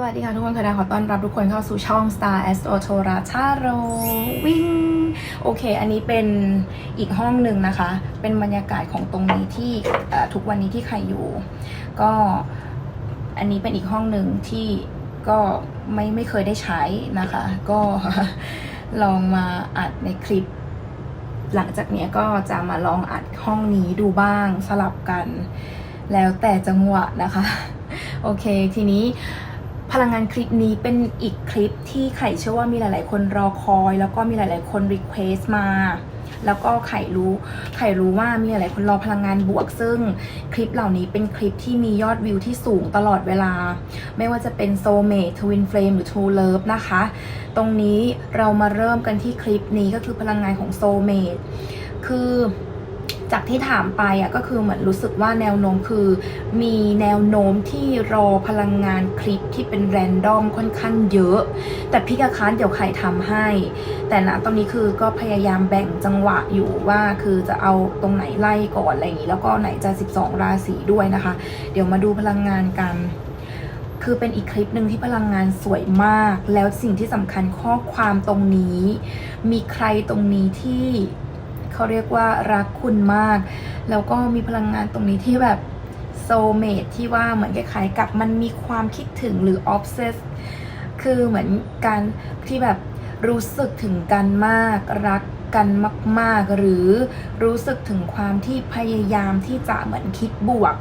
สวัสดีค่ะทุกคนค่ะขอต้อนรับทุกคนเข้าสู่ช่อง Star Astro t o r a ชาโรวิ่งโอเค อันนี้เป็นอีกห้องหนึ่งนะคะ เป็นบรรยากาศของตรงนี้ที่ทุกวันนี้ที่ใครอยู่ ก็อันนี้เป็นอีกห้องหนึ่งที่ก็ไม่ไม่เคยได้ใช้นะคะ ก็ลองมาอัดในคลิป หลังจากนี้ก็จะมาลองอัดห้องนี้ดูบ้างสลับกัน แล้วแต่จังหวะนะคะ โอเคทีนี้ พลังงานคลิปนี้เป็นอีกคลิปที่ไข่เชื่อว่ามีหลาย ๆ คนรอคอย แล้วก็มีหลาย ๆ คนรีเควสมา แล้วก็ไข่รู้ไข่รู้ว่ามีหลาย ๆ คนรอพลังงานบวก ซึ่งคลิปเหล่านี้เป็นคลิปที่มียอดวิวที่สูงตลอดเวลา ไม่ว่าจะเป็น Soulmate Twin Flame หรือ True Love นะคะ ตรงนี้เรามาเริ่มกันที่คลิปนี้ก็คือพลังงานของ Soulmate คือ จากที่ถามไปอะก็คือเหมือนรู้สึกว่าแนวโน้มคือ มีแนวโน้มที่รอพลังงานคลิปที่เป็นแรนดอมค่อนข้างเยอะ แต่พี่กะค้านเดี๋ยวใครทำให้ แต่นะตอนนี้คือก็พยายามแบ่งจังหวะอยู่ว่าคือจะเอาตรงไหนไล่ก่อนอะไรอย่างนี้แล้วก็ไหนจะ 12 ราศีด้วยนะคะ เดี๋ยวมาดูพลังงานกันคือเป็นอีกคลิปหนึ่งที่พลังงานสวยมาก แล้วสิ่งที่สำคัญข้อความตรงนี้ มีใครตรงนี้ที่ เขาเรียกว่ารักคุณมาก แล้วก็มีพลังงานตรงนี้ที่แบบโซเมทที่ว่าเหมือนคล้ายๆกับมันมีความคิดถึงหรือออฟเซสคือเหมือนการที่แบบรู้สึกถึงกันมากรัก กันมาก ๆ หรือรู้สึกถึงความที่พยายามที่จะเหมือนคิดบวก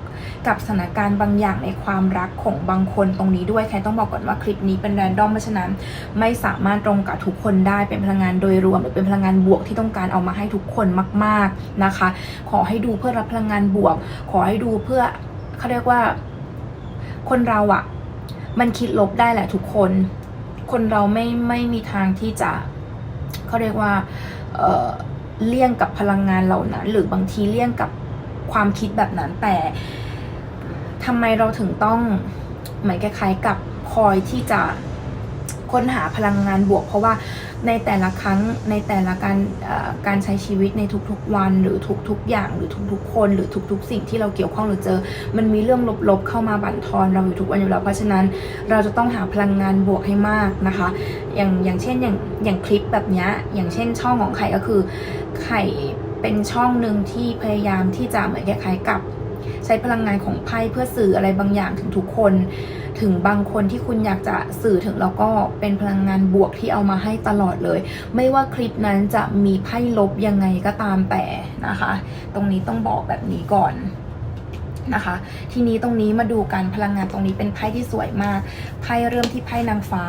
กับสถานการณ์บางอย่างในความรักของบางคนตรงนี้ด้วย ใครต้องบอกก่อนว่าคลิปนี้เป็นแรนดอมเพราะฉะนั้น ไม่สามารถตรงกับทุกคนได้เป็นพลังงานโดยรวมหรือเป็นพลังงานบวกที่ต้องการเอามาให้ทุกคนมาก ๆนะคะ ขอให้ดูเพื่อรับพลังงานบวก ขอให้ดูเพื่อเขาเรียกว่าคนเราอะมันคิดลบได้แหละทุกคน คนเราไม่ไม่มีทางที่จะเขาเรียกว่า เลี่ยงกับพลังงานเหล่านั้น หรือบางทีเลี่ยงกับความคิดแบบนั้นแต่ทำไมเราถึงต้องเหมือนคล้ายๆกับคอยที่จะ ค้นหาพลังงานบวก เพราะว่าในแต่ละครั้งในแต่ละการการใช้ชีวิตในทุกๆวัน หรือทุกๆอย่างหรือทุกๆ คนหรือทุกๆ สิ่งที่เราเกี่ยวข้องหรือเจอ มันมีเรื่องลบๆ เข้ามาบั่นทอนเราอยู่ทุกวันอยู่แล้วเพราะฉะนั้นเราจะต้องหาพลังงานบวกให้มากนะคะ อย่างอย่างเช่นอย่างอย่างคลิปแบบนี้อย่างเช่นช่องของไข่ก็คือไข่เป็นช่องหนึ่งที่พยายามที่จะเหมือนคล้ายๆกับ ใช้พลังงานของไพ่เพื่อสื่ออะไรบางอย่างถึงทุกคน ถึงบางคนที่คุณอยากจะสื่อถึงแล้วก็เป็นพลังงานบวกที่เอามาให้ตลอดเลย ไม่ว่าคลิปนั้นจะมีไพ่ลบยังไงก็ตามแต่นะคะ ตรงนี้ต้องบอกแบบนี้ก่อน นะคะ ทีนี้ตรงนี้มาดูกันพลังงานตรงนี้เป็นไพ่ที่สวยมาก ไพ่เริ่มที่ไพ่นางฟ้า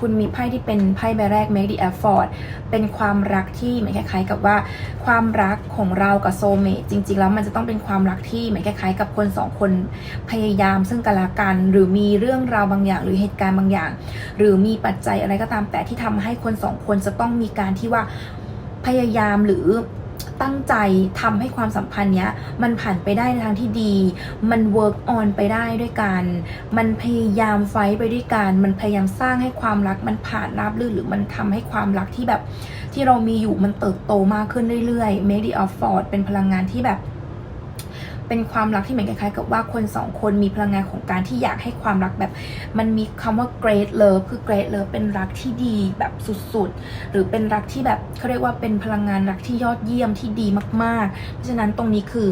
คุณมีไพ่ที่เป็นไพ่ใบแรก make the effort เป็นความรักที่เหมือนคล้ายๆ กับว่า ความรักของเรากับโซเมจริง ๆ แล้วมันจะต้องเป็นความรักที่เหมือนคล้ายๆ กับคนสองคนพยายามซึ่งกันและกัน หรือมีเรื่องราวบางอย่าง หรือเหตุการณ์บางอย่าง หรือมีปัจจัยอะไรก็ตามแต่ที่ทำให้คนสองคนจะต้องมีการที่ว่าพยายามหรือ ตั้งใจทำให้ความสัมพันธ์เนี้ยมันผ่านไปได้ในทางที่ดี มันเวิร์กออนไปได้ด้วยกัน มันพยายามไฟท์ไปด้วยกัน มันพยายามสร้างให้ความรักมันผ่านราบรื่นหรือมันทำให้ความรักที่แบบที่เรามีอยู่มันเติบโตมากขึ้นเรื่อยๆ Make the effort เป็นพลังงานที่แบบ เป็นความรักที่เหมือนคล้ายๆกับว่าคนสองคนมีพลังงานของการที่อยากให้ความรักแบบ มันมีคำว่า great love คือ great love เป็นรักที่ดีแบบสุดๆ หรือเป็นรักที่แบบเขาเรียกว่าเป็นพลังงานรักที่ยอดเยี่ยมที่ดีมากๆ เพราะฉะนั้นตรงนี้คือ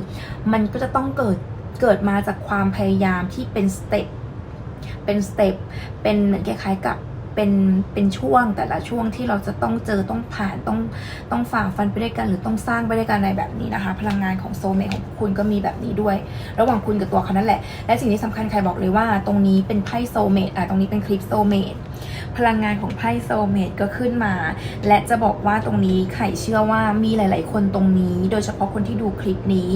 มันก็จะต้องเกิดเกิดมาจากความพยายามที่เป็นสเต็ปเป็นสเต็ปเป็นเหมือนคล้ายๆกับ เป็นเป็นช่วงแต่ละช่วงที่เราจะต้องเจอต้องผ่านต้องต้องฝ่าฟันไปด้วยกัน หรือต้องสร้างไปด้วยกันอะไรแบบนี้นะคะ พลังงานของโซเมทของคุณก็มีแบบนี้ด้วย ระหว่างคุณกับตัวเขานั่นแหละ และสิ่งที่สำคัญใครบอกเลยว่า ตรงนี้เป็นไพ่โซเมทอะตรงนี้เป็นคลิปโซเมทพลังงานของไพ่โซเมทก็ขึ้นมา และจะบอกว่าตรงนี้ไข่เชื่อว่ามีหลาย ๆ คนตรงนี้ โดยเฉพาะคนที่ดูคลิปนี้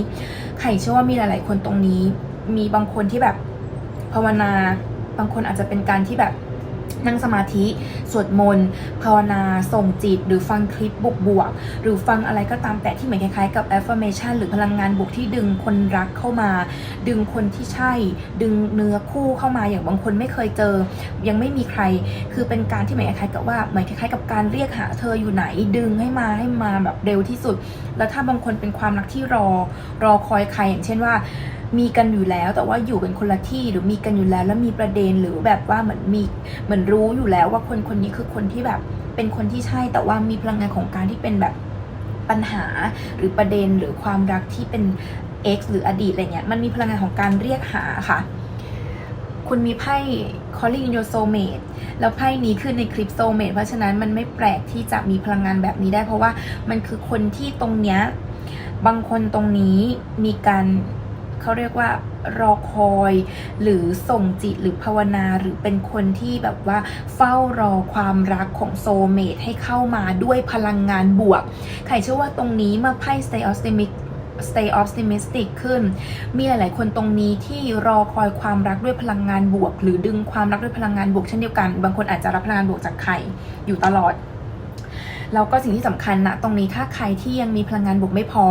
ไข่เชื่อว่ามีหลาย ๆ คนตรงนี้ มีบางคนที่แบบภาวนา บางคนอาจจะเป็นการที่แบบ นั่งสมาธิ สวดมนต์ภาวนา ส่งจิต หรือฟังคลิปบวกบวกหรือฟังอะไรก็ตามแต่ที่เหมือนคล้ายๆกับ affirmation หรือพลังงานบวกที่ดึงคนรักเข้ามา ดึงคนที่ใช่ ดึงเนื้อคู่เข้ามาอย่างบางคนไม่เคยเจอ ยังไม่มีใคร คือเป็นการที่เหมือนคล้ายๆกับว่าเหมือนคล้ายๆกับการเรียกหาเธออยู่ไหนดึงให้มาให้มาแบบเร็วที่สุด แล้วถ้าบางคนเป็นความรักที่รอรอคอยใครอย่างเช่นว่า มีกันอยู่แล้ว แต่ว่าอยู่กันคนละที่หรือมีกันอยู่แล้ว แล้วมีประเด็นหรือแบบว่าเหมือนมีเหมือนรู้อยู่แล้วว่าคนคนนี้คือคนที่แบบเป็นคนที่ใช่แต่ว่ามีพลังงานของการที่เป็นแบบปัญหาหรือประเด็นหรือความรักที่เป็น X หรืออดีตอะไรเงี้ยมันมีพลังงานของการเรียกหาค่ะ คุณมีไพ่ calling your soulmate แล้วไพ่นี้ขึ้นในคลิป soulmate เพราะฉะนั้นมันไม่แปลกที่จะมีพลังงานแบบนี้ได้ เพราะว่ามันคือคนที่ตรงเนี้ยบางคนตรงนี้มีการ เขาเรียกว่ารอคอย หรือส่งจิตหรือภาวนาหรือเป็นคนที่แบบว่าเฝ้ารอความรักของโซเมตให้เข้ามาด้วยพลังงานบวก ใครเชื่อว่าตรงนี้เมื่อไพ่ stay optimistic stay optimistic ขึ้น มีหลาย ๆ คนตรงนี้ที่รอคอยความรักด้วยพลังงานบวก หรือดึงความรักด้วยพลังงานบวกเช่นเดียวกัน บางคนอาจจะรับพลังงานบวกจากใครอยู่ตลอด แล้วก็สิ่งที่สำคัญนะตรงนี้ถ้าใครที่ยังมีพลังงานบวกไม่พอ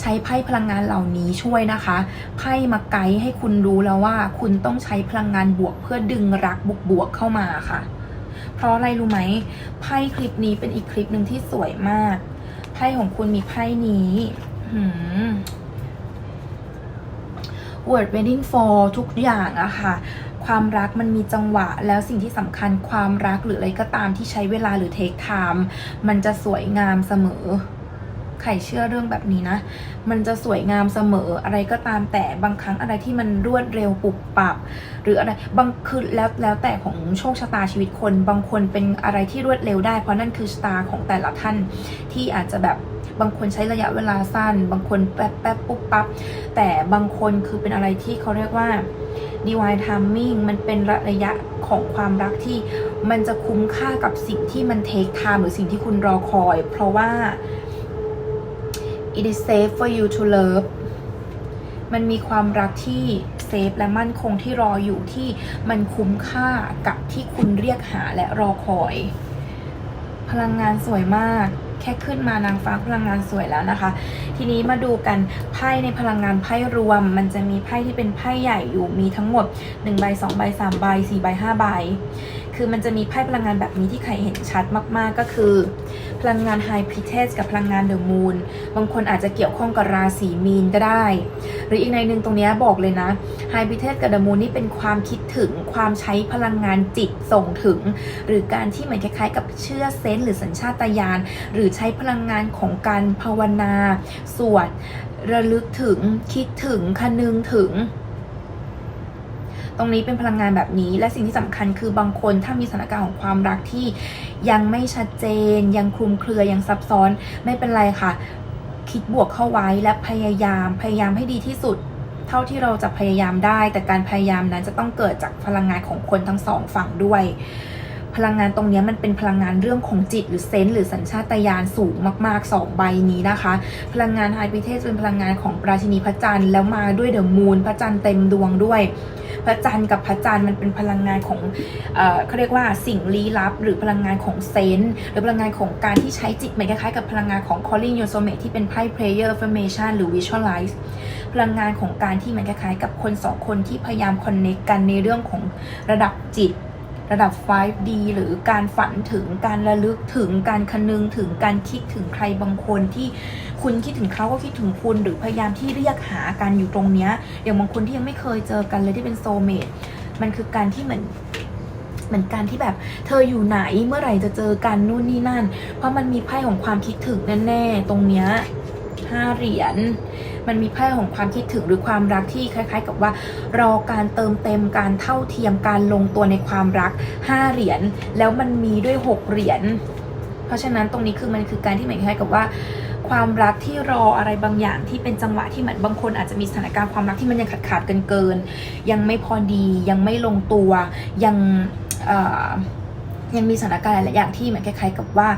ใช้ไพ่พลังงานเหล่านี้ช่วยนะคะไพ่มาไกด์ให้คุณรู้แล้วว่า คุณต้องใช้พลังงานบวกเพื่อดึงรักบวกบวกเข้ามาค่ะ เพราะอะไรรู้ไหมไพ่คลิปนี้เป็นอีกคลิปหนึ่งที่สวยมากไพ่ของคุณมีไพ่นี้หืม word waiting for ทุกอย่างอะค่ะ ความรักมันมีจังหวะ แล้วสิ่งที่สำคัญความรักหรืออะไรก็ตามที่ใช้เวลาหรือ take time มันจะสวยงามเสมอใครเชื่อเรื่องแบบนี้นะ มันจะสวยงามเสมออะไรก็ตามแต่บางครั้งอะไรที่มันรวดเร็วปุบปับ หรืออะไรบางคือแล้วแล้วแต่ของโชคชะตาชีวิตคน บางคนเป็นอะไรที่รวดเร็วได้เพราะนั่นคือชะตาของแต่ละท่านที่อาจจะแบบบางคนใช้ระยะเวลาสั้น บางคนแป๊บแป๊บปุ๊บปั๊บแต่บางคนคือเป็นอะไรที่เขาเรียกว่า divine timing มันเป็นระยะของความรักที่มันจะคุ้มค่ากับสิ่งที่มัน take time หรือสิ่งที่คุณรอคอย เพราะว่า it is safe for you to love มันมีความรักที่เซฟและมั่นคงที่รออยู่ที่มันคุ้มค่ากับที่คุณเรียกหาและรอคอย พลังงานสวยมาก แค่ขึ้นมานางฟ้าพลังงานสวยแล้วนะคะ ทีนี้มาดูกันไพ่ในพลังงานไพ่รวม มันจะมีไพ่ที่เป็นไพ่ใหญ่อยู่มีทั้งหมด1ใบ2ใบ3ใบ4ใบ5ใบ คือมันจะมีไพ่พลังงานแบบนี้ที่ใครเห็นชัดมาก ๆ ก็คือ พลังงาน High p r i t e s กับพลังงาน The Moon บางคนอาจจะเกี่ยวข้องกับราศีมีนก็ได้ หรืออีกในหนึ่งตรงนี้บอกเลยนะ High p r i t e s กับ The Moon นี่เป็นความคิดถึงความใช้พลังงานจิตส่งถึง หรือการที่เหมือนคล้าย ๆ กับเชื่อเซนส์หรือสัญชาตญาณหรือใช้พลังงานของการภาวนาสวดระลึกถึงคิดถึงคนึงถึง ตรงนี้เป็นพลังงานแบบนี้ และสิ่งที่สำคัญคือบางคนถ้ามีสถานการณ์ของความรักที่ยังไม่ชัดเจน ยังคลุมเครือยังซับซ้อนไม่เป็นไรค่ะ คิดบวกเข้าไว้และพยายามพยายามให้ดีที่สุดเท่าที่เราจะพยายามได้ แต่การพยายามนั้นจะต้องเกิดจากพลังงานของคนทั้งสองฝั่งด้วย พลังงานตรงนี้มันเป็นพลังงานเรื่องของจิตหรือเซนส์หรือสัญชาตญาณสูงมากๆ 2 ใบนี้นะคะ พลังงานไฮพิเทสเป็นพลังงานของราชินีพระจันทร์แล้วมาด้วยเดอะมูนพระจันทร์เต็มดวงด้วย พระจันทร์กับพระจันทร์มันเป็นพลังงานของเอเขาเรียกว่าสิ่งลี้ลับ หรือพลังงานของเซนส์หรือพลังงานของการที่ใช้จิตเหมือนคล้ายๆกับพลังงานของ calling your soulmate ที่เป็นไพ่ prayer affirmation หรือ visualize พลังงานของการที่เหมือนคล้ายๆกับคนสองคนที่พยายามคอนเนคกันในเรื่องของระดับจิต ระดับ 5D หรือการฝันถึงการระลึกถึงการคนึงถึงการคิดถึงใครบางคนที่คุณคิดถึงเขาก็คิดถึงคุณ หรือพยายามที่เรียกหากันอยู่ตรงเนี้ยอย่างบางคนที่ยังไม่เคยเจอกันเลยที่เป็นโซเมตมันคือการที่เหมือนเหมือนการที่แบบเธออยู่ไหนเมื่อไหร่จะเจอกันนู่นนี่นั่น เพราะมันมีไพ่ของความคิดถึงแน่ๆตรงเนี้ยห้าเหรียญ มันมีไพ่ของความคิดถึงหรือความรักที่คล้ายๆ กับว่า รอการเติมเต็มการเท่าเทียมการลงตัวในความรัก 5 เหรียญแล้วมันมีด้วย 6 เหรียญเพราะฉะนั้นตรงนี้คือมันคือการที่เหมือนคล้ายกับว่าความรักที่รออะไรบางอย่างที่เป็นจังหวะที่เหมือนบางคนอาจจะมีสถานการณ์ความรักที่มันยังขาดขาดๆกันเกิน ยังไม่พอดียังไม่ลงตัวยังยังมีสถานการณ์หลายอย่างที่เหมือนคล้ายๆกับว่า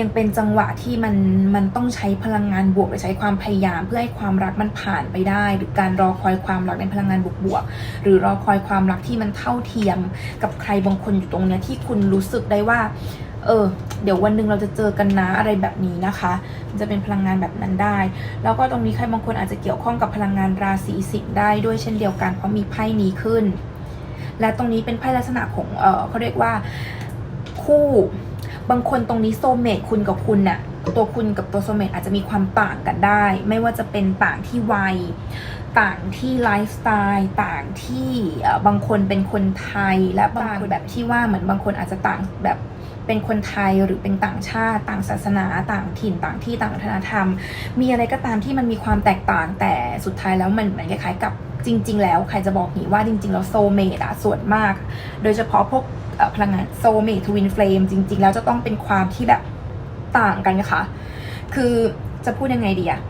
ยังเป็นจังหวะที่มันมันต้องใช้พลังงานบวกหรือใช้ความพยายาม เพื่อให้ความรักมันผ่านไปได้ หรือการรอคอยความรักในพลังงานบวกๆหรือรอคอยความรักที่มันเท่าเทียมกับใครบางคนอยู่ตรงเนี้ยที่คุณรู้สึกได้ว่า เออ เดี๋ยววันหนึ่งเราจะเจอกันนะอะไรแบบนี้นะคะจะเป็นพลังงานแบบนั้นได้ แล้วก็ตรงนี้ใครบางคนอาจจะเกี่ยวข้องกับพลังงานราศีสิงห์ได้ด้วยเช่นเดียวกันเพราะมีไพ่นี้ขึ้น และตรงนี้เป็นไพ่ลักษณะของเออเขาเรียกว่าคู่ บางคนตรงนี้โซเมตคุณกับคุณน่ะตัวคุณกับตัวโซเมตอาจจะมีความต่างกันได้ ไม่ว่าจะเป็นต่างที่วัย ต่างที่ไลฟ์สไตล์ต่างที่เอ่อบางคนเป็นคนไทยและบางคนแบบที่ว่าเหมือนบางคนอาจจะต่างแบบเป็นคนไทยหรือเป็นต่างชาติ ต่างศาสนา ต่างถิ่นต่างที่ต่างวัฒนธรรม มีอะไรก็ตามที่มันมีความแตกต่างแต่สุดท้ายแล้วมันเหมือนคล้ายๆกับจริง ๆ แล้วใครจะบอกหนีว่าจริง ๆ แล้วโซเมดอะส่วนมาก โดยเฉพาะพวก พลังงานโซเมดทวินเฟลมจริง ๆ แล้วจะต้องเป็นความที่แบบต่างกันค่ะ คือจะพูดยังไงดีอะ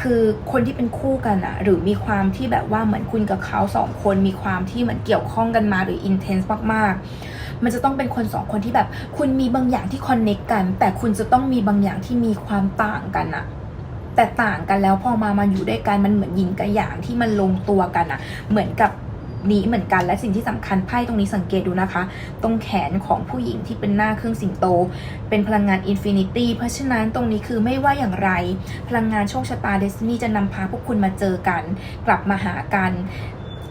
คือคนที่เป็นคู่กันอะหรือมีความที่แบบว่าเหมือนคุณกับเขาสองคนมีความที่เหมือนเกี่ยวข้องกันมาหรืออินเทนส์มากๆ มันจะต้องเป็นคนสองคนที่แบบ คุณมีบางอย่างที่คอนเน็กกัน แต่คุณจะต้องมีบางอย่างที่มีความต่างกันอะแต่ต่างกันแล้วพอมามาอยู่ด้วยกันมันเหมือนยินกับอย่างที่มันลงตัวกันอะเหมือนกับ นี้เหมือนกัน และสิ่งที่สำคัญไพ่ตรงนี้สังเกตดูนะคะ ตรงแขนของผู้หญิงที่เป็นหน้าเครื่องสิงโต เป็นพลังงานอินฟินิตี้เพราะฉะนั้นตรงนี้คือไม่ว่าอย่างไร พลังงานโชคชะตาเดสตินีจะนำพาพวกคุณมาเจอกัน กลับมาหากัน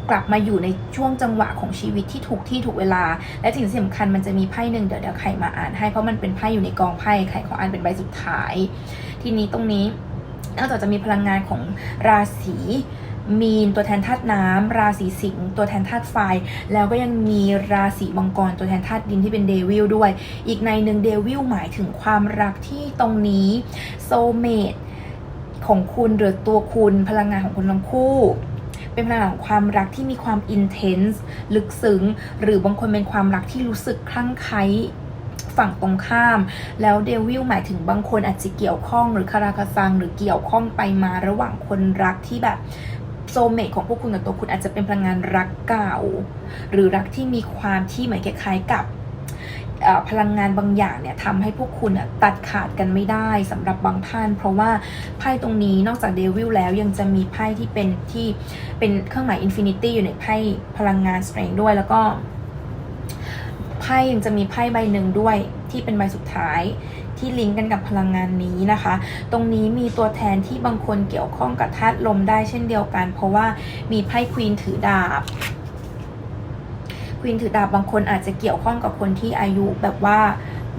กลับมาอยู่ในช่วงจังหวะของชีวิตที่ถูกที่ถูกเวลา และสิ่งสำคัญมันจะมีไพ่หนึ่งเดี๋ยวเดี๋ยวใครมาอ่านให้เพราะมันเป็นไพ่อยู่ในกองไพ่ใครขออ่านเป็นใบสุดท้าย ทีนี้ตรงนี้นอกจากจะมีพลังงานของราศี มีนตัวแทนธาตุน้ำราศีสิงห์ตัวแทนธาตุไฟ แล้วก็ยังมีราศีมังกรตัวแทนธาตุดินที่เป็นเดวิลด้วย อีกในหนึ่งเดวิลหมายถึงความรักที่ตรงนี้โซเมดของคุณหรือตัวคุณพลังงานของคุณทั้งคู่เป็นพลังงานของความรักที่มีความอินเทนส์ลึกซึ้ง หรือบางคนเป็นความรักที่รู้สึกคลั่งไคล้ฝั่งตรงข้าม แล้วเดวิลหมายถึงบางคนอาจจะเกี่ยวข้องหรือคาราคาซังหรือเกี่ยวข้องไปมาระหว่างคนรักที่แบบ โซเมตของพวกคุณกับตัวคุณอาจจะเป็นพลังงานรักเก่า หรือรักที่มีความที่เหมือนคล้ายๆกับพลังงานบางอย่างเนี่ยทำให้พวกคุณตัดขาดกันไม่ได้สำหรับบางท่าน เพราะว่าไพ่ตรงนี้นอกจากเดวิลแล้วยังจะมีไพ่ที่เป็นที่เป็นเครื่องหมายอินฟินิตี้อยู่ในไพ่พลังงานสเตรงด้วยแล้วก็ พ่ยังจะมีไพ่ใบหนึ่งด้วยที่เป็นใบสุดท้ายที่ลิงก์กันกับพลังงานนี้นะคะ ตรงนี้มีตัวแทนที่บางคนเกี่ยวข้องกับธาตุลมได้เช่นเดียวกัน เพราะว่ามีไพ่ควีนถือดาบควีนถือดาบบางคนอาจจะเกี่ยวข้องกับคนที่อายุแบบว่า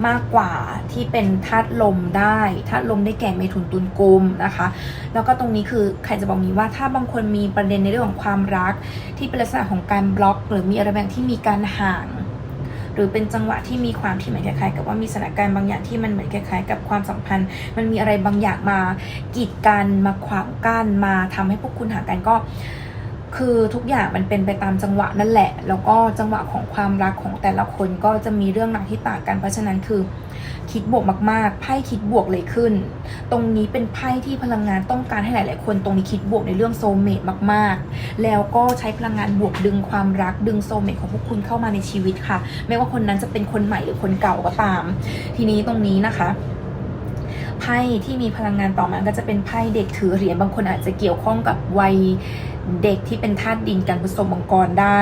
มากกว่าที่เป็นธาตุลมได้ธาตุลมได้แก่เมถุนตุลกุมนะคะ แล้วก็ตรงนี้คือใครจะบอกนี้ว่าถ้าบางคนมีประเด็นในเรื่องของความรัก ที่เป็นลักษณะของการบล็อก หรือมีอะไรบางที่มีการห่าง หรือเป็นจังหวะที่มีความที่เหมือนคล้ายๆ กับว่ามีสถานการณ์บางอย่างที่มันเหมือนคล้ายๆ กับความสัมพันธ์ มันมีอะไรบางอย่างมากีดกันมาขวางกั้นมาทำให้พวกคุณห่างกันก็ คือทุกอย่างมันเป็นไปตามจังหวะนั่นแหละ แล้วก็จังหวะของความรักของแต่ละคนก็จะมีเรื่องราวที่ต่างกัน เพราะฉะนั้นคือคิดบวกมากๆ ไพ่คิดบวกเลยขึ้น ตรงนี้เป็นไพ่ที่พลังงานต้องการให้หลาย ๆ คน ตรงนี้คิดบวกในเรื่องโซเมตมาก ๆ แล้วก็ใช้พลังงานบวกดึงความรักดึงโซเมตของพวกคุณเข้ามาในชีวิตค่ะ ไม่ว่าคนนั้นจะเป็นคนใหม่หรือคนเก่าก็ตาม ทีนี้ตรงนี้นะคะไพ่ที่มีพลังงานต่อมาก็จะเป็นไพ่เด็กถือเหรียญบางคนอาจจะเกี่ยวข้องกับวัย เด็กที่เป็นธาตุดินกันผสมมังกรได้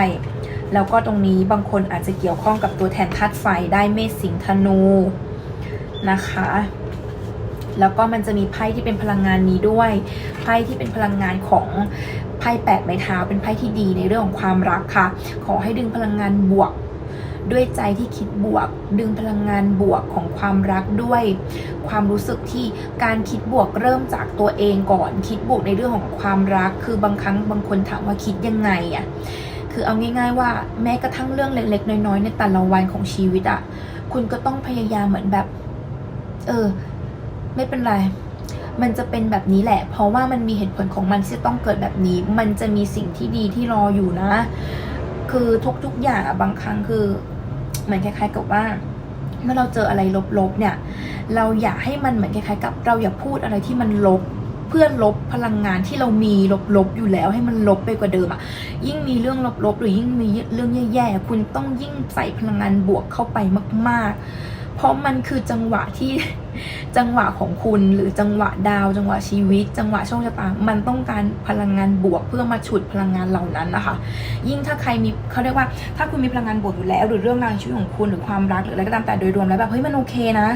แล้วก็ตรงนี้บางคนอาจจะเกี่ยวข้องกับตัวแทนธาตุไฟได้เมษสิงธนูนะคะ แล้วก็มันจะมีไพ่ที่เป็นพลังงานนี้ด้วย ไพ่ที่เป็นพลังงานของไพ่แปดไม้เท้าเป็นไพ่ที่ดีในเรื่องของความรักค่ะ ขอให้ดึงพลังงานบวก ด้วยใจที่คิดบวก ดึงพลังงานบวกของความรักด้วย ความรู้สึกที่การคิดบวกเริ่มจากตัวเองก่อน คิดบวกในเรื่องของความรัก คือบางครั้งบางคนถามว่าคิดยังไงอะคือเอาง่ายๆว่าแม้กระทั่งเรื่องเล็กๆ น้อยๆ ในแต่ละวันของชีวิตอะคุณก็ต้องพยายามเหมือนแบบ เออ ไม่เป็นไรมันจะเป็นแบบนี้แหละ เพราะว่ามันมีเหตุผลของมันที่ต้องเกิดแบบนี้ มันจะมีสิ่งที่ดีที่รออยู่นะ คือทุกๆอย่างบางครั้งคือ มือนคล้ายๆกับว่า เมื่อเราเจออะไรลบๆเนี่ย เราอย่าให้มันเหมือนคล้ายๆกับ เราอย่าพูดอะไรที่มันลบเพื่อลบพลังงานที่เรามีลบๆอยู่แล้วให้มันลบไปกว่าเดิมอะยิ่งมีเรื่องลบๆ หรือยิ่งมีเรื่องแย่ๆ คุณต้องยิ่งใส่พลังงานบวกเข้าไปมาก ๆ เพราะมันคือจังหวะที่ จังหวะของคุณหรือจังหวะดาว จังหวะชีวิต จังหวะโชคชะตา มันต้องการพลังงานบวกเพื่อมาฉุดพลังงานเหล่านั้นนะคะ ยิ่งถ้าใครมีเขาเรียกว่า ถ้าคุณมีพลังงานบวกอยู่แล้ว หรือเรื่องราวในชีวิตของคุณหรือความรักหรืออะไรก็ตามแต่โดยรวมแล้วแบบเฮ้ยมันโอเคนะ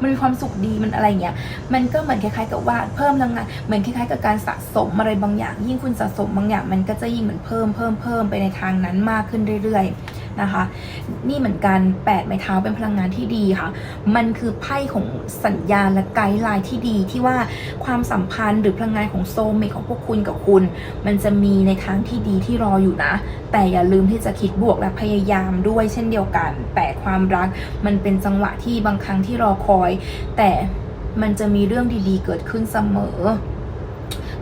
มันมีความสุขดีมันอะไรอย่างเงี้ยมันก็เหมือนคล้ายๆกับว่าเพิ่มพลังงานเหมือนคล้ายๆกับการสะสมอะไรบางอย่าง ยิ่งคุณสะสมบางอย่าง มันก็จะยิ่งเหมือนเพิ่มเพิ่มเพิ่มไปในทางนั้นมากขึ้นเรื่อยๆ นะคะ นี่เหมือนกัน8ไม้เท้าเป็นพลังงานที่ดีค่ะ มันคือไพ่ของสัญญาณและไกด์ไลน์ที่ดีที่ว่าความสัมพันธ์หรือพลังงานของโซเมของพวกคุณกับคุณ มันจะมีในทางที่ดีที่รออยู่นะ แต่อย่าลืมที่จะคิดบวกและพยายามด้วยเช่นเดียวกัน แต่ความรักมันเป็นจังหวะที่บางครั้งที่รอคอย แต่มันจะมีเรื่องดีๆเกิดขึ้นเสมอ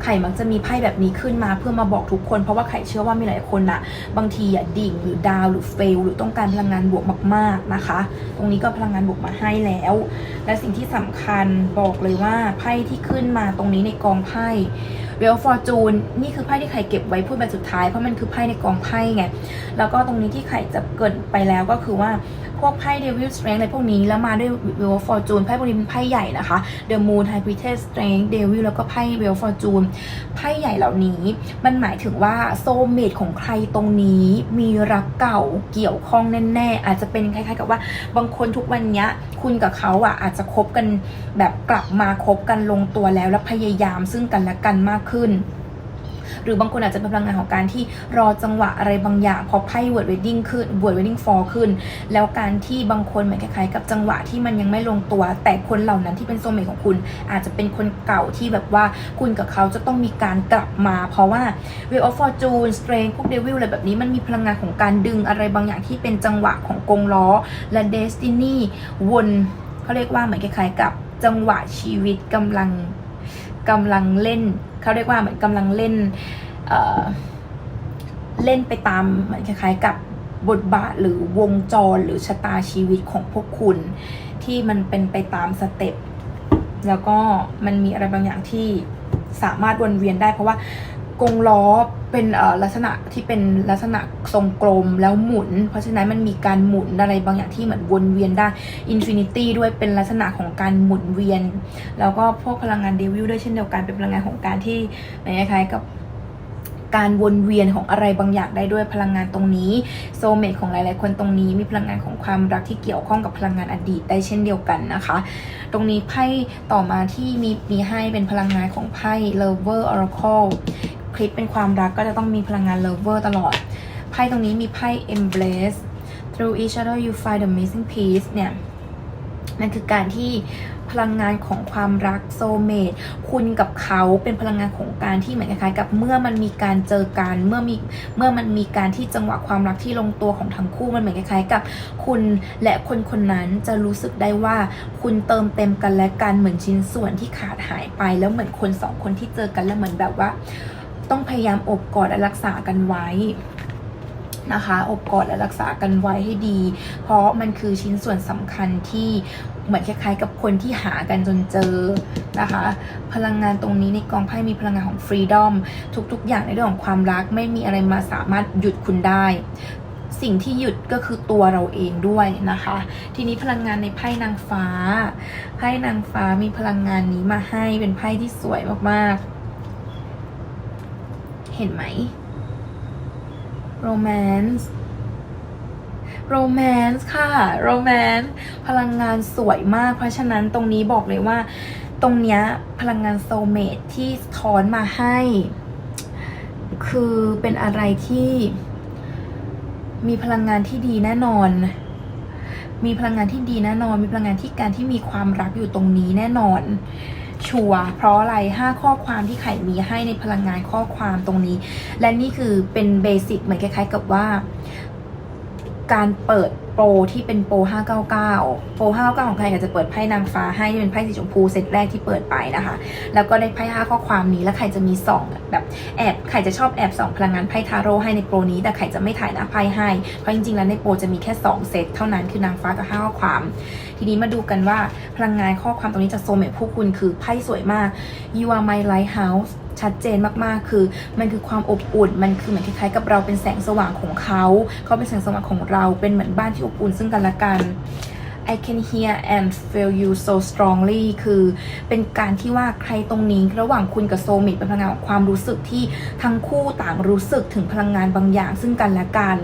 ไข่มักจะมีไพ่แบบนี้ขึ้นมาเพื่อมาบอกทุกคน เพราะว่าไข่เชื่อว่ามีหลายคนนะบางทีอะดิ่งหรือดาวหรือเฟลหรือต้องการพลังงานบวกมาก ๆนะคะ ตรงนี้ก็พลังงานบวกมาให้แล้ว และสิ่งที่สำคัญบอกเลยว่าไพ่ที่ขึ้นมาตรงนี้ในกองไพ่เวลฟอร์จูนนี่คือไพ่ที่ไข่เก็บไว้พูดใบสุดท้ายเพราะมันคือไพ่ในกองไพ่ไงแล้วก็ตรงนี้ที่ไข่จะเกรินไปแล้วก็คือว่า พวกไพ่เดวิลสเตรน g ์อะไรพวกนี้ แล้วมาด้วยเวลฟอร์จูนไพ่พวกนี้เป็นไพ่ใหญ่นะคะเดอะมูนไฮพิเทสสเตรน g ์เดวิลแล้วก็ไพ่เวลฟอร์จูนไพ่ใหญ่เหล่านี้ มันหมายถึงว่าโซเมตของใครตรงนี้มีรักเก่าเกี่ยวข้องแน่ๆอาจจะเป็นคล้ายๆกับว่าบางคนทุกวันนี้คุณกับเขาอะอาจจะคบกันแบบกลับมาคบกันลงตัวแล้วและพยายามซึ่งกันและกันมากขึ้น หรือบางคนอาจจะเป็นพลังงานของการที่รอจังหวะอะไรบางอย่างพอไพ่ word wedding ขึ้น word wedding fall ขึ้น แล้วการที่บางคนเหมือนคล้ายๆกับจังหวะที่มันยังไม่ลงตัว แต่คนเหล่านั้นที่เป็นโซเมทของคุณ อาจจะเป็นคนเก่าที่แบบว่าคุณกับเขาจะต้องมีการกลับมา เพราะว่า Wheel of Fortune Strength พวก Devil อะไรแบบนี้มันมีพลังงานของการดึงอะไรบางอย่างที่เป็นจังหวะของกงล้อ และ Destiny วนเขาเรียกว่าเหมือนคล้ายๆกับจังหวะชีวิตกำลัง กำลังเล่นเขาเรียกว่าเหมือนกำลังเล่นเเล่นไปตามเหมือนคล้ายๆกับบทบาทหรือวงจรหรือชะตาชีวิตของพวกคุณ ที่มันเป็นไปตามสเต็ปแล้วก็มันมีอะไรบางอย่างที่สามารถวนเวียนได้เพราะว่า กงล้อเป็นลักษณะที่เป็นลักษณะทรงกลมแล้วหมุน เพราะฉะนั้นมันมีการหมุนอะไรบางอย่างที่เหมือนวนเวียนได้อินฟินิตี้ด้วยเป็นลักษณะของการหมุนเวียน แล้วก็พวกพลังงานเดวิลด้วยเช่นเดียวกันเป็นพลังงานของการที่คล้ายๆกับการวนเวียนของอะไรบางอย่างได้ด้วยพลังงานตรงนี้โซเมตของหลาย ๆ คนตรงนี้มีพลังงานของความรักที่เกี่ยวข้องกับพลังงานอดีตได้เช่นเดียวกันนะคะ ตรงนี้ไพ่ต่อมาที่มีมีให้เป็นพลังงานของไพ่ Lover Oracle คลิปเป็นความรักก็จะต้องมีพลังงาน Lover ตลอด ไพ่ตรงนี้มีไพ่ Embrace through each other you find the missing piece เนี่ยมันคือการที่พลังงานของความรักโซเมตคุณกับเขาเป็นพลังงานของการที่เหมือนคล้ายๆกับเมื่อมันมีการเจอกันเมื่อมีเมื่อมันมีการที่จังหวะความรักที่ลงตัวของทั้งคู่มันเหมือนคล้ายๆกับ คุณและคนคนนั้นจะรู้สึกได้ว่า คุณเติมเต็มกันและกันเหมือนชิ้นส่วนที่ขาดหายไป แล้วเหมือนคนสองคนที่เจอกันแล้วเหมือนแบบว่า ต้องพยายามอบกอดและรักษากันไว้นะคะอบกอดและรักษากันไว้ให้ดี เพราะมันคือชิ้นส่วนสำคัญที่เหมือนคล้ายๆกับคนที่หากันจนเจอนะคะ พลังงานตรงนี้ในกองไพ่มีพลังงานของฟรีดอมทุกๆ อย่างในเรื่องของความรักไม่มีอะไรมาสามารถหยุดคุณได้ สิ่งที่หยุดก็คือตัวเราเองด้วยนะคะ ทีนี้พลังงานในไพ่นางฟ้า ไพ่นางฟ้ามีพลังงานนี้มาให้เป็นไพ่ที่สวยมากๆ เห็นไหม romance romance ค่ะ romance พลังงานสวยมาก เพราะฉะนั้นตรงนี้บอกเลยว่า ตรงเนี้ยพลังงาน soulmate ที่สะท้อนมาให้ คือเป็นอะไรที่มีพลังงานที่ดีแน่นอน มีพลังงานที่ดีแน่นอน มีพลังงานที่การที่มีความรักอยู่ตรงนี้แน่นอน ชัวร์เพราะอะไร 5 ข้อความที่ไข่มีให้ในพลังงานข้อความตรงนี้ และนี่คือเป็นเบสิกเหมือนคล้ายๆกับว่า การเปิด รที่เป็นโปร 599 โปร 599 ของใครก็จะเปิดไพ่นางฟ้าให้ที่เป็นไพ่สีชมพูเซตแรกที่เปิดไปนะคะ แล้วก็ได้ไพ่ 5 ข้อความนี้แล้วใครจะมีสองแบบแอบใครจะชอบแอบสองพลังงานไพ่ทาโร่ให้ในโปรนี้ แต่ใครจะไม่ถ่ายหน้าไพ่ให้ เพราะจริงๆ แล้วในโปรจะมีแค่ 2 เซตเท่านั้นคือนางฟ้ากับ5ข้อความ ทีนี้มาดูกันว่าพลังงานข้อความตรงนี้จากโซเมตผู้คุณคือไพ่สวยมาก you are my lighthouse ชัดเจนมากๆ คือ มันคือความอบอุ่น มันคือเหมือนคล้ายๆกับเราเป็นแสงสว่างของเขา เขาเป็นแสงสว่างของเรา เป็นเหมือนบ้านที่อบอุ่นซึ่งกันและกัน I can hear and feel you so strongly คือเป็นการที่ว่าใครตรงนี้ระหว่างคุณกับโซมิตเป็นพลังงานของความรู้สึกที่ทั้งคู่ต่างรู้สึกถึงพลังงานบางอย่างซึ่งกันและกัน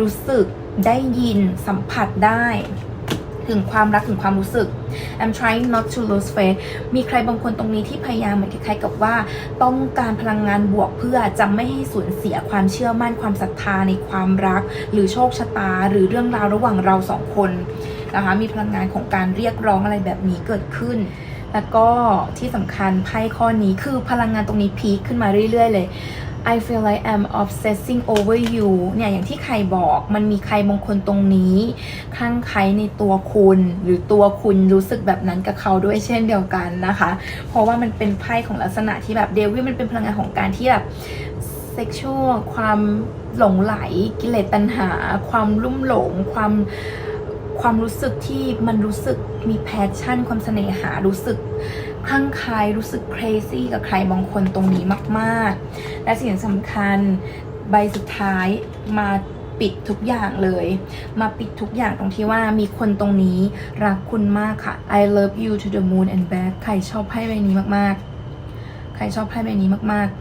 รู้สึกได้ยินสัมผัสได้ ถึงความรักถึงความรู้สึก I'm trying not to lose faith มีใครบางคนตรงนี้ที่พยายามเหมือนคล้ายๆกับว่า ต้องการพลังงานบวกเพื่อจะไม่ให้สูญเสียความเชื่อมั่นความศรัทธาในความรัก หรือโชคชะตา หรือเรื่องราวระหว่างเราสองคนนะคะมีพลังงานของการเรียกร้องอะไรแบบนี้เกิดขึ้น แล้วก็ที่สำคัญไพ่ข้อนี้คือพลังงานตรงนี้พีคขึ้นมาเรื่อย ๆ เลย I feel like I'm obsessing over you เนี่ยอย่างที่ใครบอกมันมีใครบางคนตรงนี้ข้างใครในตัวคุณหรือตัวคุณรู้สึกแบบนั้นกับเขาด้วยเช่นเดียวกันนะคะ เพราะว่ามันเป็นไพ่ของลักษณะที่แบบเดวิลมันเป็นพลังงานของการที่แบบเซ็กชวลความหลงไหลกิเลสตัณหา ความลุ่มหลงความความรู้สึกที่มันรู้สึกมีแพชชั่น ความเสน่หารู้สึก คลั่งไคล้รู้สึก crazy กับใครบางคนตรงนี้มากๆ และสิ่งสำคัญใบสุดท้ายมาปิดทุกอย่างเลย มาปิดทุกอย่างตรงที่ว่ามีคนตรงนี้รักคุณมากค่ะ I love you to the moon and back ใครชอบไพ่ใบนี้มากๆ ใครชอบไพ่ใบนี้มากๆ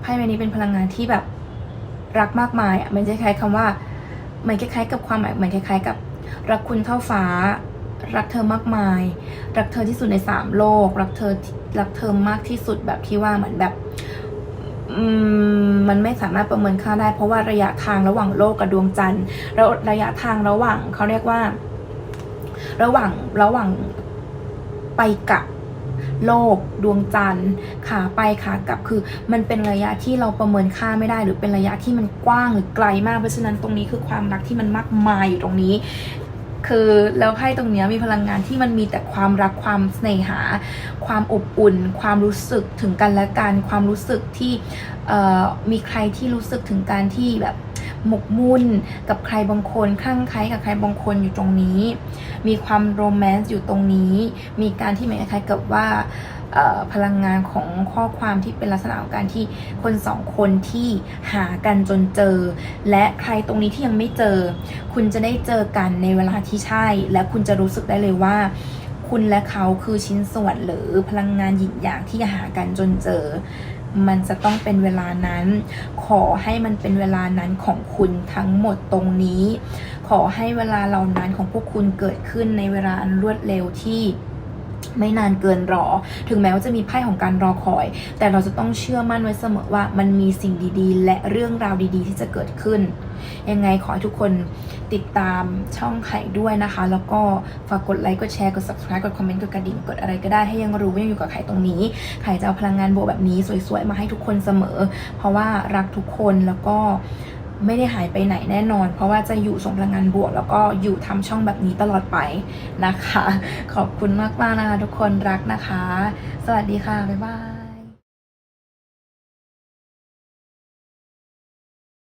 ไพ่ใบนี้เป็นพลังงานที่แบบรักมากมายอะมันจะคล้ายคำว่า มันคล้ายๆกับความหมายเหมือนคล้ายๆกับ รักคุณเท่าฟ้า รักเธอมากมาย รักเธอที่สุดในสามโลก รักเธอรักเธอมากที่สุดแบบที่ว่าเหมือนแบบมมันไม่สามารถประเมินค่าได้ เพราะว่าระยะทางระหว่างโลกกับดวงจันทร์แล้วระยะทางระหว่างเขาเรียกว่า ระหว่างระหว่างไปกับโลกดวงจันทร์ขาไปขากลับคือ มันเป็นระยะที่เราประเมินค่าไม่ได้ หรือเป็นระยะที่มันกว้างหรือไกลมากเพราะฉะนั้นตรงนี้คือความรักที่มันมากมายอยู่ตรงนี้ คือแล้วไพ่ตรงนี้มีพลังงานที่มันมีแต่ความรักความเสน่หา ความอบอุ่น ความรู้สึกถึงกันและกัน ความรู้สึกที่มีใครที่รู้สึกถึงการที่แบบหมกมุ่นกับใครบางคนคลั่งไคล้กับใครบางคนอยู่ตรงนี้ มีความโรแมนต์อยู่ตรงนี้ มีการที่เหมือนคล้ายกับว่า พลังงานของข้อความที่เป็นลักษณะของการที่คนสองคนที่หากันจนเจอ และใครตรงนี้ที่ยังไม่เจอ คุณจะได้เจอกันในเวลาที่ใช่ และคุณจะรู้สึกได้เลยว่า คุณและเขาคือชิ้นส่วนหรือพลังงานหยินหยางที่หากันจนเจอ มันจะต้องเป็นเวลานั้น ขอให้มันเป็นเวลานั้นของคุณทั้งหมดตรงนี้ ขอให้เวลาเหล่านั้นของพวกคุณเกิดขึ้นในเวลาอันรวดเร็วที่ ไม่นานเกินรอ ถึงแม้ว่าจะมีไพ่ของการรอคอย แต่เราจะต้องเชื่อมั่นไว้เสมอว่ามันมีสิ่งดีๆ และเรื่องราวดีๆ ที่จะเกิดขึ้น ยังไงขอให้ทุกคนติดตามช่องไข่ด้วยนะคะ แล้วก็ฝากกดไลค์ กดแชร์ กด subscribe กดคอมเมนต์ กดกระดิ่ง กดอะไรก็ได้ให้ยังรู้ว่ายังอยู่กับไข่ตรงนี้ ไข่จะเอาพลังงานบวกแบบนี้สวยๆ มาให้ทุกคนเสมอ เพราะว่ารักทุกคนแล้วก็ ไม่ได้หายไปไหนแน่นอน เพราะว่าจะอยู่ส่งพลังงานบวก แล้วก็อยู่ทำช่องแบบนี้ตลอดไปนะคะ ขอบคุณมากมากนะคะทุกคนรักนะคะ สวัสดีค่ะ บ๊ายบาย